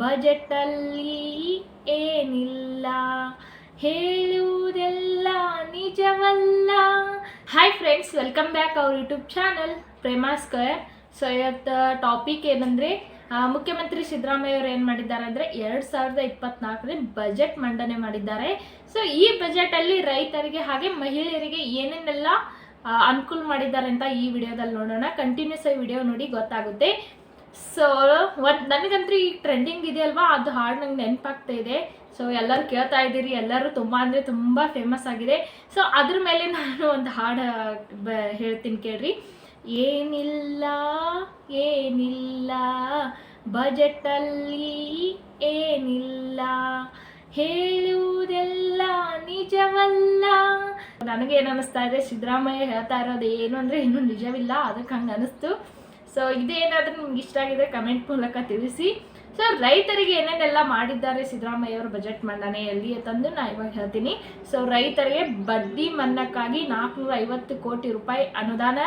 ಬಜೆಟಲ್ಲಿ ಏನಿಲ್ಲ, ಹೇಳುವುದೆಲ್ಲ ನಿಜವಲ್ಲ. ಹಾಯ್ ಫ್ರೆಂಡ್ಸ್ ವೆಲ್ಕಮ್ ಬ್ಯಾಕ್ ಅವ್ರ YouTube channel Prema square so ಇವತ್ತು ಟಾಪಿಕ್ ಏನಂದರೆ ಮುಖ್ಯಮಂತ್ರಿ ಸಿದ್ದರಾಮಯ್ಯ ಅವರು ಏನು ಮಾಡಿದ್ದಾರೆ ಅಂದರೆ, ಎರಡು ಸಾವಿರದ ಇಪ್ಪತ್ತ್ನಾಲ್ಕನೇ ಬಜೆಟ್ ಮಂಡನೆ ಮಾಡಿದ್ದಾರೆ. ಸೊ ಈ ಬಜೆಟಲ್ಲಿ ರೈತರಿಗೆ ಹಾಗೆ ಮಹಿಳೆಯರಿಗೆ ಏನೇನೆಲ್ಲ ಅನುಕೂಲ ಮಾಡಿದ್ದಾರೆ ಅಂತ ಈ ವಿಡಿಯೋದಲ್ಲಿ ನೋಡೋಣ. ಕಂಟಿನ್ಯೂಸ್ ಆಗಿ ವಿಡಿಯೋ ನೋಡಿ, ಗೊತ್ತಾಗುತ್ತೆ. ಸೊ ಒಂದು ನನಗಂತೂ ಈಗ ಟ್ರೆಂಡಿಂಗ್ ಇದೆಯಲ್ವಾ? ಅದು ಹಾಡು ನಂಗೆ ನೆನಪಾಗ್ತಾ ಇದೆ. ಸೊ ಎಲ್ಲರೂ ಕೇಳ್ತಾ ಇದ್ದೀರಿ. ಎಲ್ಲರೂ ತುಂಬ ಅಂದರೆ ತುಂಬ ಫೇಮಸ್ ಆಗಿದೆ. ಸೊ ಅದ್ರ ಮೇಲೆ ನಾನು ಒಂದು ಹಾಡು, ಬ, ಹೇಳ್ತೀನಿ ಕೇಳ್ರಿ. ಏನಿಲ್ಲ ಏನಿಲ್ಲ, ಬಜೆಟಲ್ಲಿ ಏನಿಲ್ಲ, ಹೇಳುವುದೆಲ್ಲ ನಿಜವಲ್ಲ. ನನಗೇನು ಅನ್ನಿಸ್ತಾ ಇದೆ? ಸಿದ್ದರಾಮಯ್ಯ ಹೇಳ್ತಾ ಇರೋದು ಏನು ಅಂದರೆ ಇನ್ನೂ ನಿಜವಿಲ್ಲ. ಅದಕ್ಕೆ ಹಂಗೆ ಅನಿಸ್ತು ಸೊ ಇದೇನಾದರೂ ನಿಮ್ಗೆ ಇಷ್ಟ ಆಗಿದ್ರೆ ಕಮೆಂಟ್ ಮೂಲಕ ತಿಳಿಸಿ. ಸೊ ರೈತರಿಗೆ ಏನೇನೆಲ್ಲ ಮಾಡಿದ್ದಾರೆ ಸಿದ್ದರಾಮಯ್ಯ ಅವರು ಬಜೆಟ್ ಮಂಡನೆಯಲ್ಲಿ ತಂದು ನಾನು ಇವಾಗ ಹೇಳ್ತೀನಿ. ಸೊ ರೈತರಿಗೆ ಬಡ್ಡಿ ಮನ್ನಕ್ಕಾಗಿ ನಾಲ್ಕುನೂರ ಐವತ್ತು ಕೋಟಿ ರೂಪಾಯಿ ಅನುದಾನ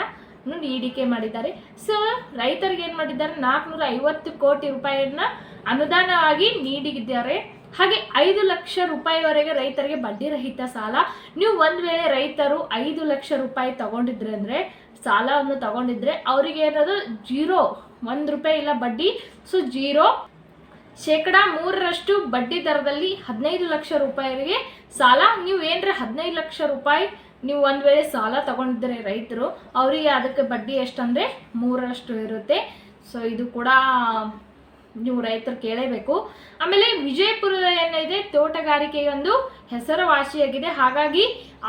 ನೀಡಿಕೆ ಮಾಡಿದ್ದಾರೆ. ಸೊ ರೈತರಿಗೆ ಏನು ಮಾಡಿದ್ದಾರೆ? ನಾಲ್ಕುನೂರ ಐವತ್ತು ಕೋಟಿ ರೂಪಾಯಿಯನ್ನ ಅನುದಾನವಾಗಿ ನೀಡಿದ್ದಾರೆ. ಹಾಗೆ ಐದು ಲಕ್ಷ ರೂಪಾಯಿವರೆಗೆ ರೈತರಿಗೆ ಬಡ್ಡಿ ರಹಿತ ಸಾಲ. ನೀವು ಒಂದು ವೇಳೆ ರೈತರು ಐದು ಲಕ್ಷ ರೂಪಾಯಿ ತಗೊಂಡಿದ್ರೆ ಅಂದರೆ ಸಾಲವನ್ನು ತಗೊಂಡಿದ್ರೆ ಅವರಿಗೆ ಏನದು ಜೀರೋ, ಒಂದು ರೂಪಾಯಿ ಇಲ್ಲ ಬಡ್ಡಿ, ಸೊ ಜೀರೋ. ಶೇಕಡ ಮೂರರಷ್ಟು ಬಡ್ಡಿ ದರದಲ್ಲಿ ಹದಿನೈದು ಲಕ್ಷ ರೂಪಾಯಿಗೆ ಸಾಲ. ನೀವು ಏನರ ಹದಿನೈದು ಲಕ್ಷ ರೂಪಾಯಿ ನೀವು ಒಂದು ವೇಳೆ ಸಾಲ ತಗೊಂಡಿದ್ರೆ ರೈತರು, ಅವರಿಗೆ ಅದಕ್ಕೆ ಬಡ್ಡಿ ಎಷ್ಟಂದರೆ ಮೂರರಷ್ಟು ಇರುತ್ತೆ. ಸೊ ಇದು ಕೂಡ ನೀವು ರೈತರು ಕೇಳಲೇಬೇಕು ಆಮೇಲೆ ವಿಜಯಪುರದ ಏನಿದೆ ತೋಟಗಾರಿಕೆ ಒಂದು ಹೆಸರುವಾಸಿಯಾಗಿದೆ. ಹಾಗಾಗಿ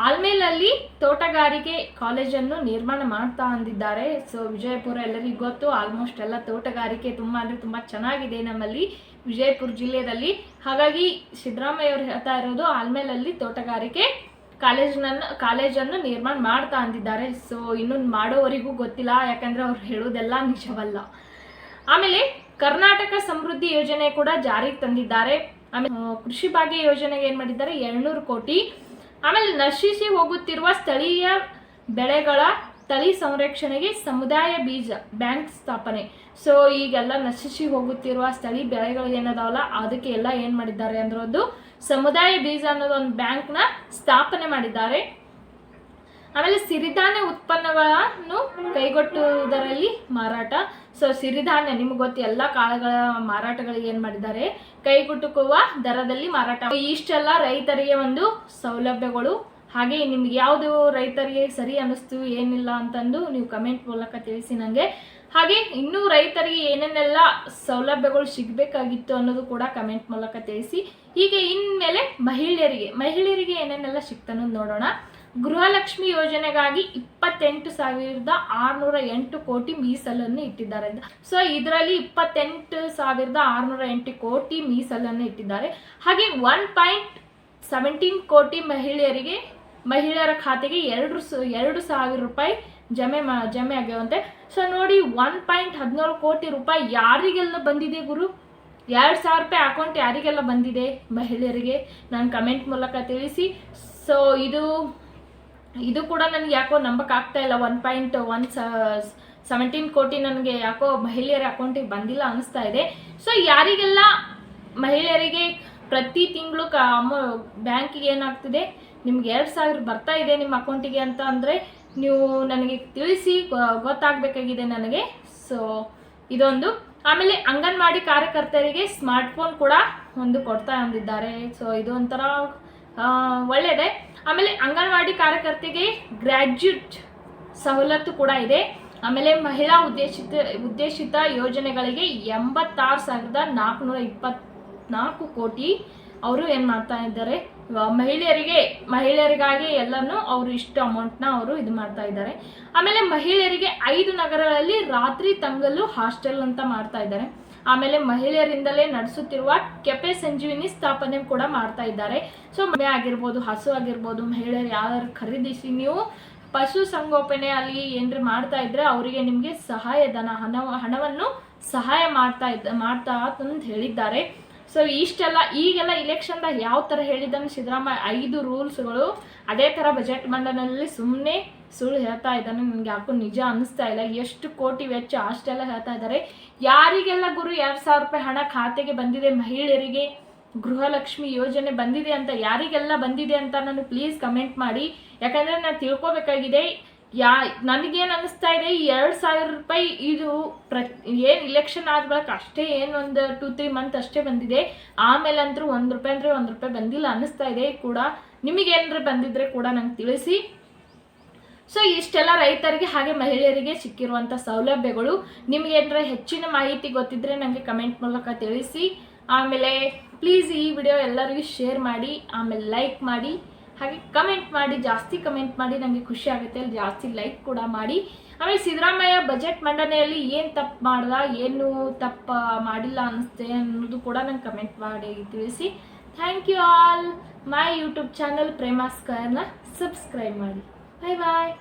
ಆಲ್ಮೇಲಲ್ಲಿ ತೋಟಗಾರಿಕೆ ಕಾಲೇಜನ್ನು ನಿರ್ಮಾಣ ಮಾಡ್ತಾ ಅಂದಿದ್ದಾರೆ. ಸೊ ವಿಜಯಪುರ ಎಲ್ಲರಿಗೂ ಗೊತ್ತು ಆಲ್ಮೋಸ್ಟ್ ಎಲ್ಲ ತೋಟಗಾರಿಕೆ ತುಂಬ ಅಂದರೆ ತುಂಬ ಚೆನ್ನಾಗಿದೆ ನಮ್ಮಲ್ಲಿ, ವಿಜಯಪುರ ಜಿಲ್ಲೆಯಲ್ಲಿ. ಹಾಗಾಗಿ ಸಿದ್ದರಾಮಯ್ಯ ಅವರು ಹೇಳ್ತಾ ಇರೋದು, ಆಲ್ಮೇಲಲ್ಲಿ ತೋಟಗಾರಿಕೆ ಕಾಲೇಜ್ನನ್ನು, ಕಾಲೇಜನ್ನು ನಿರ್ಮಾಣ ಮಾಡ್ತಾ ಅಂದಿದ್ದಾರೆ. ಸೊ ಇನ್ನೊಂದು ಮಾಡೋವರಿಗೂ ಗೊತ್ತಿಲ್ಲ, ಯಾಕಂದ್ರೆ ಅವ್ರು ಹೇಳೋದೆಲ್ಲ ನಿಜವಲ್ಲ. ಆಮೇಲೆ ಕರ್ನಾಟಕ ಸಮೃದ್ಧಿ ಯೋಜನೆ ಕೂಡ ಜಾರಿಗೆ ತಂದಿದ್ದಾರೆ. ಆಮೇಲೆ ಕೃಷಿ ಭಾಗ್ಯ ಯೋಜನೆಗೆ ಏನು ಮಾಡಿದ್ದಾರೆ? ಎರಡ್ನೂರು ಕೋಟಿ. ಆಮೇಲೆ ನಶಿಸಿ ಹೋಗುತ್ತಿರುವ ಸ್ಥಳೀಯ ಬೆಳೆಗಳ ತಳಿ ಸಂರಕ್ಷಣೆಗೆ ಸಮುದಾಯ ಬೀಜ ಬ್ಯಾಂಕ್ ಸ್ಥಾಪನೆ. ಸೊ ಈಗೆಲ್ಲ ನಶಿಸಿ ಹೋಗುತ್ತಿರುವ ಸ್ಥಳೀಯ ಬೆಳೆಗಳು ಏನದಾವಲ್ಲ, ಅದಕ್ಕೆ ಎಲ್ಲ ಏನು ಮಾಡಿದ್ದಾರೆ ಅಂದ್ರೆ ಒಂದು ಸಮುದಾಯ ಬೀಜ ಅನ್ನೋದೊಂದು ಬ್ಯಾಂಕ್ನ ಸ್ಥಾಪನೆ ಮಾಡಿದ್ದಾರೆ. ಆಮೇಲೆ ಸಿರಿಧಾನ್ಯ ಉತ್ಪನ್ನಗಳನ್ನು ಕೈಗೊಟ್ಟುವುದರಲ್ಲಿ ಮಾರಾಟ. ಸೊ ಸಿರಿಧಾನ್ಯ, ನಿಮ್ಗೆ ಗೊತ್ತು ಎಲ್ಲ ಕಾಳುಗಳ ಮಾರಾಟಗಳಿಗೆ ಏನು ಮಾಡಿದ್ದಾರೆ? ಕೈಗೆಟುಕುವ ದರದಲ್ಲಿ ಮಾರಾಟ. ಇಷ್ಟೆಲ್ಲ ರೈತರಿಗೆ ಒಂದು ಸೌಲಭ್ಯಗಳು. ಹಾಗೆ ನಿಮ್ಗೆ ಯಾವುದು ರೈತರಿಗೆ ಸರಿ ಅನ್ನಿಸ್ತು, ಏನಿಲ್ಲ ಅಂತಂದು ನೀವು ಕಮೆಂಟ್ ಮೂಲಕ ತಿಳಿಸಿ ನನಗೆ ಹಾಗೆ ಇನ್ನೂ ರೈತರಿಗೆ ಏನೇನೆಲ್ಲ ಸೌಲಭ್ಯಗಳು ಸಿಗಬೇಕಾಗಿತ್ತು ಅನ್ನೋದು ಕೂಡ ಕಮೆಂಟ್ ಮೂಲಕ ತಿಳಿಸಿ. ಹೀಗೆ ಇನ್ಮೇಲೆ ಮಹಿಳೆಯರಿಗೆ ಮಹಿಳೆಯರಿಗೆ ಏನೇನೆಲ್ಲ ಸಿಕ್ತನ್ನೋದು ನೋಡೋಣ. ಗೃಹಲಕ್ಷ್ಮಿ ಯೋಜನೆಗಾಗಿ ಇಪ್ಪತ್ತೆಂಟು ಸಾವಿರದ ಆರುನೂರ ಎಂಟು ಕೋಟಿ ಮೀಸಲನ್ನು ಇಟ್ಟಿದ್ದಾರೆ. ಸೊ ಇದರಲ್ಲಿ ಇಪ್ಪತ್ತೆಂಟು ಸಾವಿರದ ಆರುನೂರ ಎಂಟು ಕೋಟಿ ಮೀಸಲನ್ನು ಇಟ್ಟಿದ್ದಾರೆ. ಹಾಗೆ ಒನ್ ಪಾಯಿಂಟ್ ಸೆವೆಂಟೀನ್ ಕೋಟಿ ಮಹಿಳೆಯರಿಗೆ, ಮಹಿಳೆಯರ ಖಾತೆಗೆ ಎರಡು ಎರಡು ಸಾವಿರ ರೂಪಾಯಿ ಜಮೆ ಮಾ, ಜಮೆ ಆಗ್ಯಾವಂತೆ ಸೊ ನೋಡಿ ಒನ್ ಪಾಯಿಂಟ್ ಹದಿನೇಳು ಕೋಟಿ ರೂಪಾಯಿ ಯಾರಿಗೆಲ್ಲ ಬಂದಿದೆ ಗುರು? ಎರಡು ಸಾವಿರ ರೂಪಾಯಿ ಅಕೌಂಟ್ ಯಾರಿಗೆಲ್ಲ ಬಂದಿದೆ ಮಹಿಳೆಯರಿಗೆ? ನಾನು ಕಮೆಂಟ್ ಮೂಲಕ ತಿಳಿಸಿ. ಸೊ ಇದು ಇದು ಕೂಡ ನನಗೆ ಯಾಕೋ ನಂಬಕ್ ಆಗ್ತಾ ಇಲ್ಲ. ಒನ್ ಪಾಯಿಂಟ್ ಒನ್ ಸೆವೆಂಟೀನ್ ಕೋಟಿ ನನಗೆ ಯಾಕೋ ಮಹಿಳೆಯರ ಅಕೌಂಟಿಗೆ ಬಂದಿಲ್ಲ ಅನಿಸ್ತಾ ಇದೆ. ಸೊ ಯಾರಿಗೆಲ್ಲ ಮಹಿಳೆಯರಿಗೆ ಪ್ರತಿ ತಿಂಗಳು ಕ ಅಮೌ ಬ್ಯಾಂಕಿಗೆ ಏನಾಗ್ತಿದೆ? ನಿಮ್ಗೆ ಎರಡು ಸಾವಿರ ಬರ್ತಾ ಇದೆ ನಿಮ್ಮ ಅಕೌಂಟಿಗೆ ಅಂತ ಅಂದರೆ ನೀವು ನನಗೆ ತಿಳಿಸಿ ಗೊತ್ತಾಗಬೇಕಾಗಿದೆ ನನಗೆ. ಸೊ ಇದೊಂದು. ಆಮೇಲೆ ಅಂಗನವಾಡಿ ಕಾರ್ಯಕರ್ತರಿಗೆ ಸ್ಮಾರ್ಟ್ಫೋನ್ ಕೂಡ ಒಂದು ಕೊಡ್ತಾ ಅಂದಿದ್ದಾರೆ. ಸೊ ಇದು ಒಳ್ಳೆಯದೇ ಆಮೇಲೆ ಅಂಗನವಾಡಿ ಕಾರ್ಯಕರ್ತೆಗೆ ಗ್ರ್ಯಾಜ್ಯುಯೇಟ್ ಸವಲತ್ತು ಕೂಡ ಇದೆ. ಆಮೇಲೆ ಮಹಿಳಾ ಉದ್ದೇಶಿತ ಉದ್ದೇಶಿತ ಯೋಜನೆಗಳಿಗೆ ಎಂಬತ್ತಾರು ಸಾವಿರದ ನಾಲ್ಕುನೂರ ಇಪ್ಪತ್ನಾಲ್ಕು ಕೋಟಿ ಅವರು ಏನು ಮಾಡ್ತಾ ಇದ್ದಾರೆ? ಮಹಿಳೆಯರಿಗೆ, ಮಹಿಳೆಯರಿಗಾಗಿ ಎಲ್ಲನೂ ಅವರು ಇಷ್ಟು ಅಮೌಂಟ್ನ ಅವರು ಇದು ಮಾಡ್ತಾ ಇದ್ದಾರೆ. ಆಮೇಲೆ ಮಹಿಳೆಯರಿಗೆ ಐದು ನಗರಗಳಲ್ಲಿ ರಾತ್ರಿ ತಂಗಲು ಹಾಸ್ಟೆಲ್ ಅಂತ ಮಾಡ್ತಾ ಇದ್ದಾರೆ. ಆಮೇಲೆ ಮಹಿಳೆಯರಿಂದಲೇ ನಡೆಸುತ್ತಿರುವ ಕೆಪೆ ಸಂಜೀವಿನಿ ಸ್ಥಾಪನೆ ಕೂಡ ಮಾಡ್ತಾ ಇದ್ದಾರೆ. ಸೊ ಮನೆ ಆಗಿರ್ಬೋದು, ಹಸು ಆಗಿರ್ಬೋದು, ಮಹಿಳೆಯರು ಯಾರು ಖರೀದಿಸಿ ನೀವು ಪಶು ಸಂಗೋಪನೆ ಅಲ್ಲಿ ಏನ್ರಿ ಮಾಡ್ತಾ ಇದ್ರೆ ಅವರಿಗೆ ನಿಮಗೆ ಸಹಾಯಧನ ಹಣ ಹಣವನ್ನು ಸಹಾಯ ಮಾಡ್ತಾ ಇದ್ದ ಮಾಡ್ತಾ ಅಂತ ಹೇಳಿದ್ದಾರೆ. ಸೊ ಇಷ್ಟೆಲ್ಲ, ಈಗೆಲ್ಲ ಇಲೆಕ್ಷನ್ದಾಗ ಯಾವ ಥರ ಹೇಳಿದ್ದಾನೆ ಸಿದ್ದರಾಮಯ್ಯ, ಐದು ರೂಲ್ಸ್ಗಳು ಅದೇ ಥರ ಬಜೆಟ್ ಮಂಡನೆಯಲ್ಲಿ ಸುಮ್ಮನೆ ಸುಳ್ಳು ಹೇಳ್ತಾ ಇದ್ದಾನೆ. ನನಗೆ ಯಾಕೋ ನಿಜ ಅನಿಸ್ತಾ ಇಲ್ಲ. ಎಷ್ಟು ಕೋಟಿ ವೆಚ್ಚ ಅಷ್ಟೆಲ್ಲ ಹೇಳ್ತಾ ಇದ್ದಾರೆ. ಯಾರಿಗೆಲ್ಲ ಗುರು ಎರಡು ಸಾವಿರ ರೂಪಾಯಿ ಹಣ ಖಾತೆಗೆ ಬಂದಿದೆ, ಮಹಿಳೆಯರಿಗೆ ಗೃಹಲಕ್ಷ್ಮಿ ಯೋಜನೆ ಬಂದಿದೆ ಅಂತ ಯಾರಿಗೆಲ್ಲ ಬಂದಿದೆ ಅಂತ ನಾನು ಪ್ಲೀಸ್ ಕಮೆಂಟ್ ಮಾಡಿ. ಯಾಕಂದರೆ ನಾನು ತಿಳ್ಕೊಬೇಕಾಗಿದೆ ಯಾ, ನನಗೇನು ಅನ್ನಿಸ್ತಾ ಇದೆ, ಈ ಎರಡು ಸಾವಿರ ರೂಪಾಯಿ ಇದು ಪ್ರ, ಏನು ಇಲೆಕ್ಷನ್ ಆದ ಬಳಿಕ ಅಷ್ಟೇ ಏನು ಒಂದು ಟೂ ತ್ರೀ ಮಂತ್ ಅಷ್ಟೇ ಬಂದಿದೆ. ಆಮೇಲೆ ಅಂತೂ ಒಂದು ರೂಪಾಯಿ ಅಂದರೆ ಒಂದು ರೂಪಾಯಿ ಬಂದಿಲ್ಲ ಅನ್ನಿಸ್ತಾ ಇದೆ ಕೂಡ. ನಿಮಗೇನಾದ್ರು ಬಂದಿದ್ರೆ ಕೂಡ ನಂಗೆ ತಿಳಿಸಿ. ಸೊ ಇಷ್ಟೆಲ್ಲ ರೈತರಿಗೆ ಹಾಗೆ ಮಹಿಳೆಯರಿಗೆ ಸಿಕ್ಕಿರುವಂಥ ಸೌಲಭ್ಯಗಳು. ನಿಮಗೆ ಏನಾರ ಹೆಚ್ಚಿನ ಮಾಹಿತಿ ಗೊತ್ತಿದ್ದರೆ ನನಗೆ ಕಮೆಂಟ್ ಮೂಲಕ ತಿಳಿಸಿ. ಆಮೇಲೆ ಪ್ಲೀಸ್ ಈ ವಿಡಿಯೋ ಎಲ್ಲರಿಗೂ ಶೇರ್ ಮಾಡಿ, ಆಮೇಲೆ ಲೈಕ್ ಮಾಡಿ. ಹಾಗೆ ಕಮೆಂಟ್ ಮಾಡಿ, ಜಾಸ್ತಿ ಕಮೆಂಟ್ ಮಾಡಿ ನನಗೆ ಖುಷಿ ಆಗುತ್ತೆ. ಅಲ್ಲಿ ಜಾಸ್ತಿ ಲೈಕ್ ಕೂಡ ಮಾಡಿ. ಆಮೇಲೆ ಸಿದ್ದರಾಮಯ್ಯ ಬಜೆಟ್ ಮಂಡನೆಯಲ್ಲಿ ಏನು ತಪ್ಪು ಮಾಡ್ದ, ಏನು ತಪ್ಪು ಮಾಡಿಲ್ಲ ಅನ್ನಿಸ್ತೆ ಅನ್ನೋದು ಕೂಡ ನಂಗೆ ಕಮೆಂಟ್ ಮಾಡಿ ತಿಳಿಸಿ. Thank you all my YouTube channel ಪ್ರೇಮಾಸ್ಕರ್ನ subscribe ಮಾಡಿ. Bye bye